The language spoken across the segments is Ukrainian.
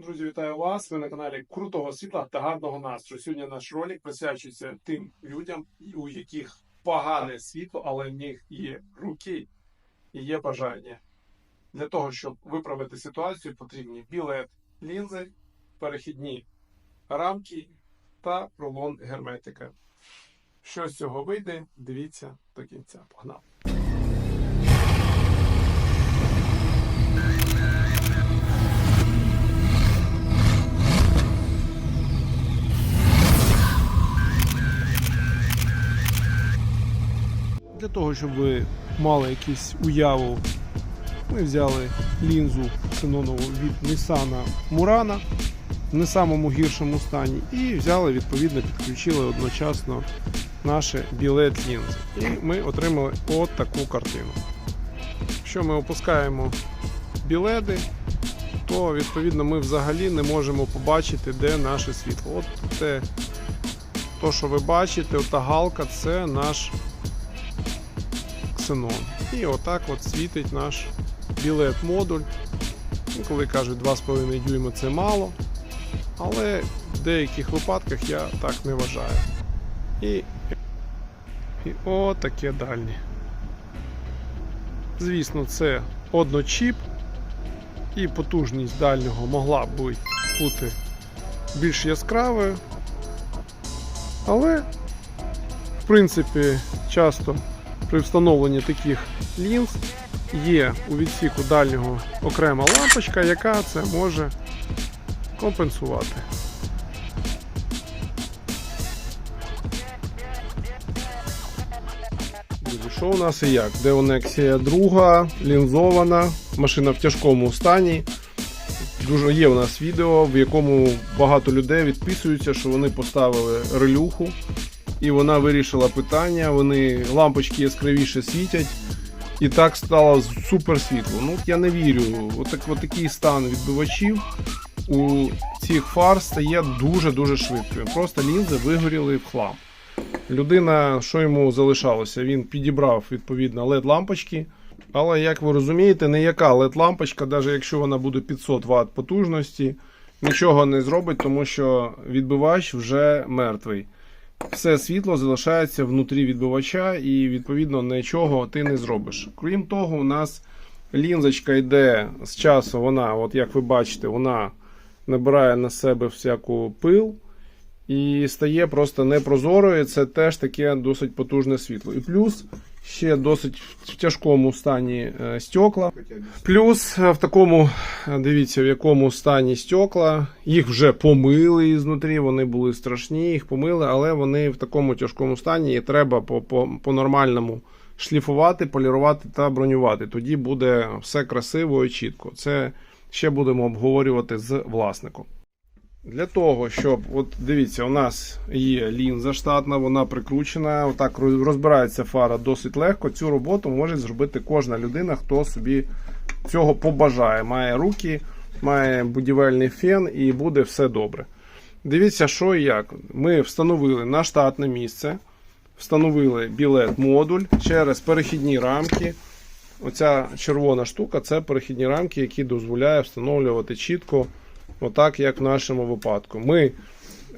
Друзі, вітаю вас! Ви на каналі Крутого світла та гарного настрою. Сьогодні наш ролик присвячується тим людям, у яких погане світло, але в них є руки і є бажання. Для того, щоб виправити ситуацію, потрібні білет лінзи, перехідні рамки та рулон герметика. Що з цього вийде, дивіться до кінця. Погнали! Для того, щоб ви мали якусь уяву, ми взяли лінзу ксенонову від Nissan Murano в не самому гіршому стані і взяли, відповідно, підключили одночасно наші білет лінзи. І ми отримали от таку картину. Якщо ми опускаємо біледи, то відповідно ми взагалі не можемо побачити, де наше світло. От те, то, що ви бачите, ота галка, це наш ксенон. І отак от світить наш білет модуль. Коли кажуть 2,5 дюйма це мало. Але в деяких випадках я так не вважаю. І, і отаке дальнє. Звісно, це одночіп, і потужність дальнього могла б бути більш яскравою. Але, в принципі, часто при встановленні таких лінз є у відсіку дальнього окрема лампочка, яка це може компенсувати. Що у нас і як? Де Онексія друга, лінзована, машина в тяжкому стані. Дуже є у нас відео, в якому багато людей відписуються, що вони поставили релюху і вона вирішила питання. Вони лампочки яскравіше світять. І так стало супер світло. Ну я не вірю. Отак, от такий стан відбивачів у цих фар стає дуже-дуже швидко. Просто лінзи вигоріли в хлам. Людина, що йому залишалося? Він підібрав відповідно led лампочки. Але, як ви розумієте, ніяка led лампочка, навіть якщо вона буде 500 Вт потужності, нічого не зробить, тому що відбивач вже мертвий. Все світло залишається внутрі відбивача, і відповідно нічого ти не зробиш. Крім того, у нас лінзочка йде з часу, вона, от як ви бачите, вона набирає на себе всяку пил і стає просто непрозорою. Це теж таке досить потужне світло. І плюс ще досить в тяжкому стані е, стекла. Плюс е, в такому, е, дивіться, в якому стані стекла. Їх вже помили ізнутрі, вони були страшні, їх помили, але вони в такому тяжкому стані і треба по- по- по-нормальному шліфувати, полірувати та бронювати. Тоді буде все красиво і чітко. Це ще будемо обговорювати з власником. Для того, щоб, от дивіться, у нас є лінза штатна, вона прикручена. Отак розбирається фара досить легко. Цю роботу може зробити кожна людина, хто собі цього побажає. Має руки, має будівельний фен і буде все добре. Дивіться, що і як. Ми встановили на штатне місце, встановили білет модуль через перехідні рамки. Оця червона штука це перехідні рамки, які дозволяють встановлювати чітко, отак, як в нашому випадку. Ми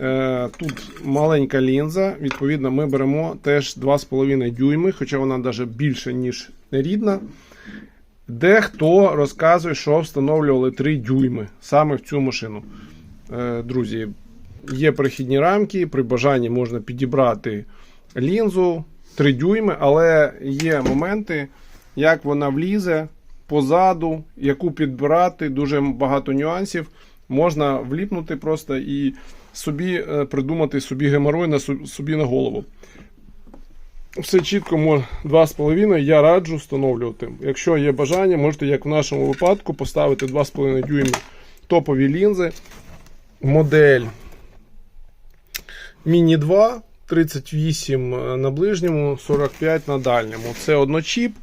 е, тут маленька лінза, відповідно, ми беремо теж 2,5 дюйми, хоча вона навіть більше, ніж рідна. Дехто розказує, що встановлювали 3 дюйми саме в цю машину. Е, друзі, є перехідні рамки, при бажанні можна підібрати лінзу 3 дюйми, але є моменти, як вона влізе позаду, яку підбирати, дуже багато нюансів. Можна вліпнути просто і собі е, придумати собі геморой на собі на голову. Все чітко, 2,5 я раджу встановлювати. Якщо є бажання, можете, як в нашому випадку, поставити 2,5 дюйми топові лінзи. Модель Міні 2, 38 на ближньому, 45 на дальньому. Це одночіп,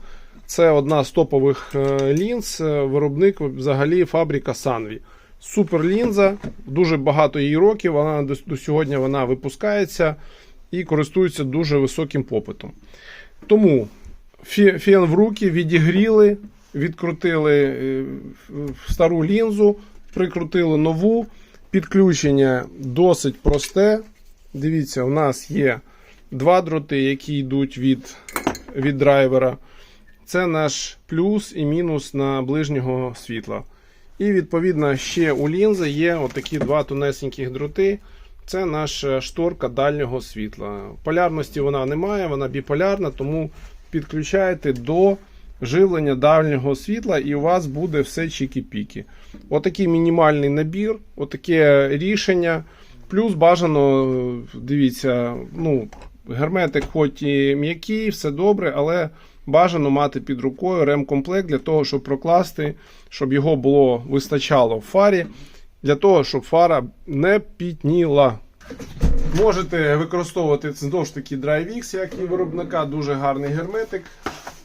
це одна з топових е, лінз. е, Виробник взагалі фабрика Sanvi. Супер лінза, дуже багато їй років. Вона до, до сьогодні вона випускається і користується дуже високим попитом. Тому фе- фен в руки відігріли, відкрутили е, стару лінзу, прикрутили нову. Підключення досить просте. Дивіться, у нас є два дроти, які йдуть від, від драйвера. Це наш плюс і мінус на ближнього світла. І відповідно ще у лінзи є отакі два тонесеньких дроти. Це наша шторка дальнього світла. Полярності вона не має, вона біполярна, тому підключаєте до живлення дальнього світла, і у вас буде все чікі-піки. Отакий мінімальний набір, отаке рішення. Плюс бажано, дивіться, ну, герметик, хоч і м'який, все добре, але бажано мати під рукою ремкомплект для того, щоб прокласти, щоб його було вистачало в фарі, для того, щоб фара не пітніла. Можете використовувати знову ж таки DryVix, як і виробника, дуже гарний герметик.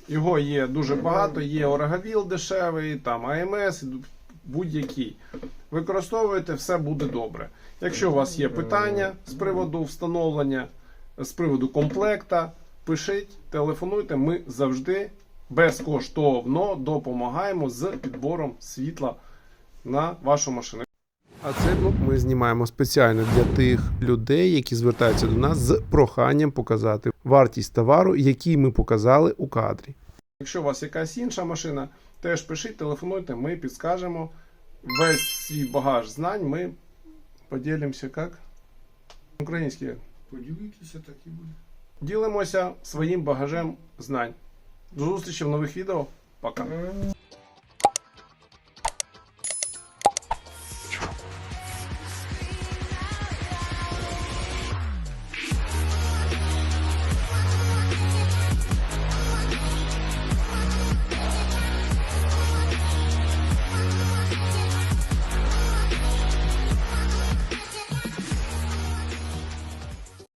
Його є дуже багато, є Орагавіл дешевий, там АМС, будь-який. Використовуєте, все буде добре. Якщо у вас є питання з приводу встановлення, з приводу комплекта, пишіть, телефонуйте, ми завжди безкоштовно допомагаємо з підбором світла на вашу машину. А цей блок ми знімаємо спеціально для тих людей, які звертаються до нас з проханням показати вартість товару, який ми показали у кадрі. Якщо у вас якась інша машина, теж пишіть, телефонуйте, ми підскажемо. Весь свій багаж знань ми поділимося як? Український. як? Поділитися так і буде. Ділимося своїм багажем знань. До зустрічі в нових відео. Пока.